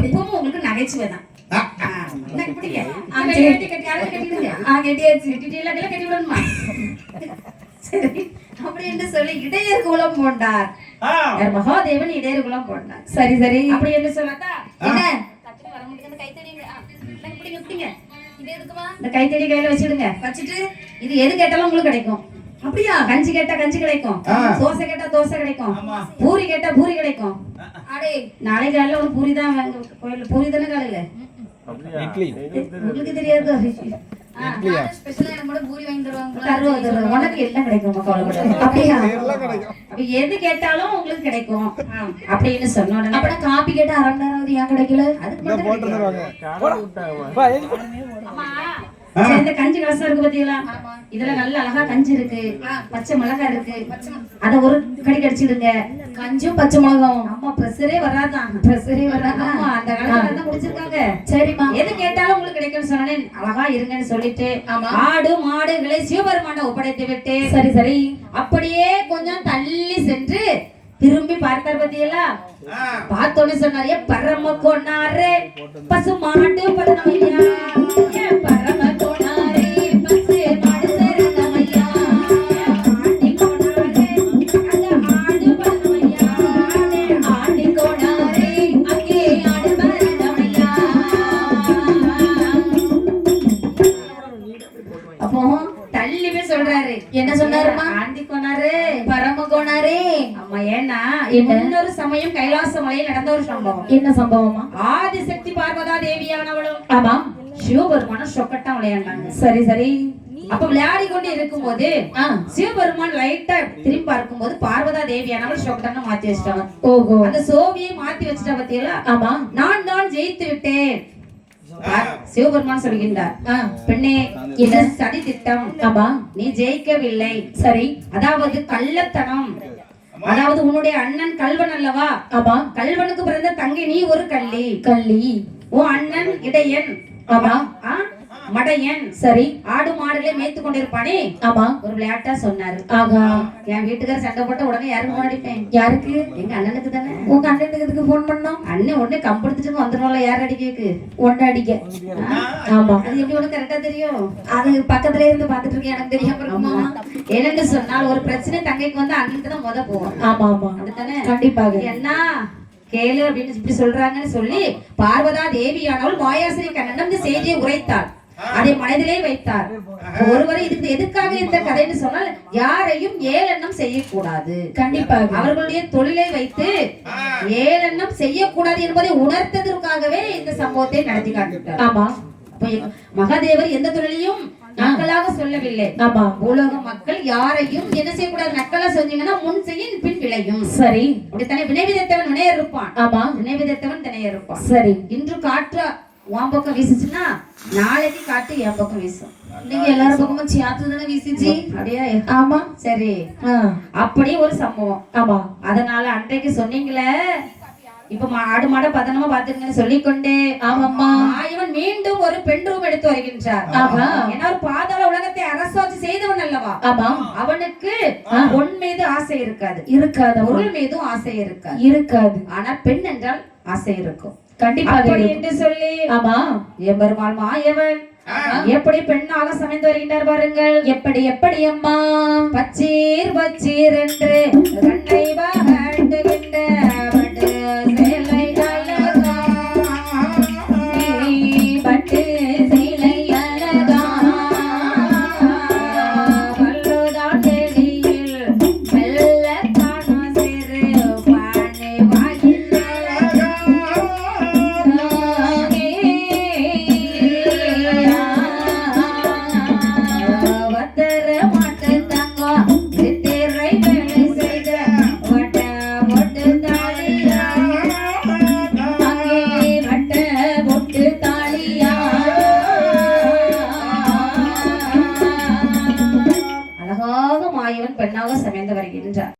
எப்பவும் உங்களுக்கு நகைச்சுவை தான். இடையர் குலம் போண்டார் மகாதேவன் இடையர் குலம் போண்டார் சரி சரி. அப்படி என்று சொல்லாதா என்ன? இந்த கைத்தடி கையில வச்சிடுங்க. வச்சுட்டு இது எது கேட்டாலும் உங்களுக்கு கிடைக்கும். அப்படியா? கஞ்சி கேட்டா கஞ்சி கிடைக்கும். தோசை கேட்டா தோசை கிடைக்கும். ஆமா. பூரி கேட்டா பூரி கிடைக்கும். நாளை காலையில ஒரு பூரி தான் வாங்க கோயில்ல பூரி தானே காலையில? இட்லி. உங்களுக்கு தெரியாது. எது கேட்டாலும் உங்களுக்கு கிடைக்கும். அப்படின்னு சொன்ன உடனே காப்பி கேட்டா அரை மணி நேரம் ஏன் கிடைக்கல? அதுக்கு இந்த கஞ்சி கலசம் இருக்கு பாத்தீங்களா? இதுல நல்ல அழகா கஞ்சி இருக்கு. பச்சை மிளகாய் இருக்கு. அத ஒரு கடி கடிச்சிடுங்க கஞ்சும் பச்சை மிளகாவும். அம்மா பிரஷரே வராதான் பிரஷரே வராதா? ஆமா அந்த காலத்துல தான் குடிச்சிருக்காங்க சரிம்மா. எது கேட்டாலும் உங்களுக்கு கிடைக்கும்னு சொன்னே அழகா இருங்கன்னு சொல்லிட்டு ஆமா. ஆடு மாடுகளை சிவபெருமான ஒப்படைத்து விட்டு சரி சரி. அப்படியே கொஞ்சம் தள்ளி சென்று திரும்பி பார்த்தார் பத்தியலா. பார்த்தோன்னு சொன்னாரு "ஏ பரம கொண்டாரு பசு மாட்டு பதனமையா போய் சொல்றாரு. என்ன சொன்னாருமா ஆண்டி கொண்டாரு பரம கோணாரே ஆமா ஏன்னா? இன்னொரு சமயம் கைலாச மலையில் நடந்த ஒரு சம்பவம். என்ன சம்பவமா ஆதிசக்தி பார்வதா தேவியானவளும் ஆமா. சிவபெருமானும் சொக்கட்டா விளையாண்டாங்க. சரி சரி. அப்ப விளையாடி கொண்டு இருக்கும்போது ஆ. சிவபெருமான் லைட்டா திரும்பி பார்க்கும்போது பார்வதா தேவியானவள் சொக்கட்டான மாத்தி வச்சிட்டாங்க. ஓஹோ. அந்த சோவியை மாத்தி வச்சிட்டா பத்தியலா ஆமா. நான் தான் ஜெயித்து விட்டேன். சிவபெருமான் சொல்கின்றார் பெண்ணே இது சதி திட்டம் நீ ஜெயிக்கவில்லை. சரி. அதாவது கள்ளத்தனம். அதாவது உன்னுடைய அண்ணன் கல்வன் அல்லவா? ஆமா. கல்வனுக்கு பிறந்த தங்கை நீ ஒரு கள்ளி. கள்ளி. உன் அண்ணன் இடையன். ஆமா? மடையன். சரி. ஆடு மாடுலே மேய்த்து கொண்டிருப்பானே? ஆமா. ஒரு விளையாட்டா சொன்னாரு. ஆகா. என் வீட்டுக்கார சண்டை போட்ட உடனே யாருக்கு போன் அடிப்பேன் யாருக்கு? எங்க அண்ணனுக்கு தானே. உங்க அண்ணனுக்கு எதுக்கு போன் பண்ணோம்? அண்ணன் உடனே கம்பெடுத்துட்டு வந்துடும்ல யார் அடிக்கக்கு ஒன்னு அடிக்க? ஆமா. அது எப்படி உனக்கு கரெக்டா தெரியும்? அது பக்கத்துல இருந்து பாத்துட்டு இருக்கேன். எனக்கு தெரியாம இருக்குமா என்னன்னு சொன்னால் ஒரு பிரச்சனை தங்கைக்கு வந்து அண்ணனுக்கு தான் முத போவோம். ஆமா ஆமா. அப்படித்தானே? கண்டிப்பாக. என்ன கேளு அப்படின்னு இப்படி சொல்றாங்கன்னு சொல்லி பார்வதா தேவியானவள் மாயாசிரி கண்ணன் செய்தியை உரைத்தாள். அதை மனதிலே வைத்தார். ஒருவர் இதுக்கு எதுக்காக இந்த கதைன்னு சொன்னால் யாரையும் ஏளனம் செய்யக்கூடாது. கண்டிப்பாக. அவர்களுடைய தொழிலை வைத்து ஏளனம் செய்யக்கூடாது என்பதை உணர்த்ததற்காகவே இந்த சம்பவத்தை நடத்தி காட்டுகிறார் ஆமா. மகாதேவர் எந்த தொழிலையும் நக்கலாக சொல்லவில்லை. ஆமா. உலக மக்கள் யாரையும் என்ன செய்யக்கூடாது நக்கலா செஞ்சீங்கன்னா முன் செய்ய பின் விளையும். சரி. அப்படித்தானே? வினை விதைத்தவன் வினைய இருப்பான் ஆமா. வினை விதைத்தவன் தினைய இருப்பான் சரி. இன்று காற்று உன் பக்கம் வீசுச்சுன்னா நாளைக்கு காற்று என் பக்கம் வீசும். நீங்க எல்லாரும் பக்கமும் சியாத்து தானே வீசிச்சு? அப்படியே? ஆமா. சரி. ஆ, அப்படி ஒரு சம்பவம். ஆமா. அதனால அன்றைக்கு சொன்னீங்களே இப்ப ஆடு மாட பதனமா பாத்துருங்கன்னு சொல்லிக்கொண்டே ஆமாம்மா. இவன் மீண்டும் ஒரு பெண் ரூபம் எடுத்து வருகின்றார். ஏன்னா ஒரு பாதாள உலகத்தை அரசாட்சி செய்தவன் அல்லவா? ஆமா. அவனுக்கு பொன் மீது ஆசை இருக்காது. இருக்காது. பொருள் மீதும் ஆசை இருக்காது. இருக்காது. ஆனா பெண் என்றால் ஆசை இருக்கும். கண்டிப்பாக. என்று சொல்லி ஆமா. எம்பெருமாள் மாயவன். எப்படி பெண்ணாக சமைந்து வருகின்றார் பாருங்கள். எப்படி எப்படி அம்மா? பச்சீர் பச்சீர் என்று கண்ணை வாட்டுகின்ற பெண்ணாக சமைந்து வருகின்றார்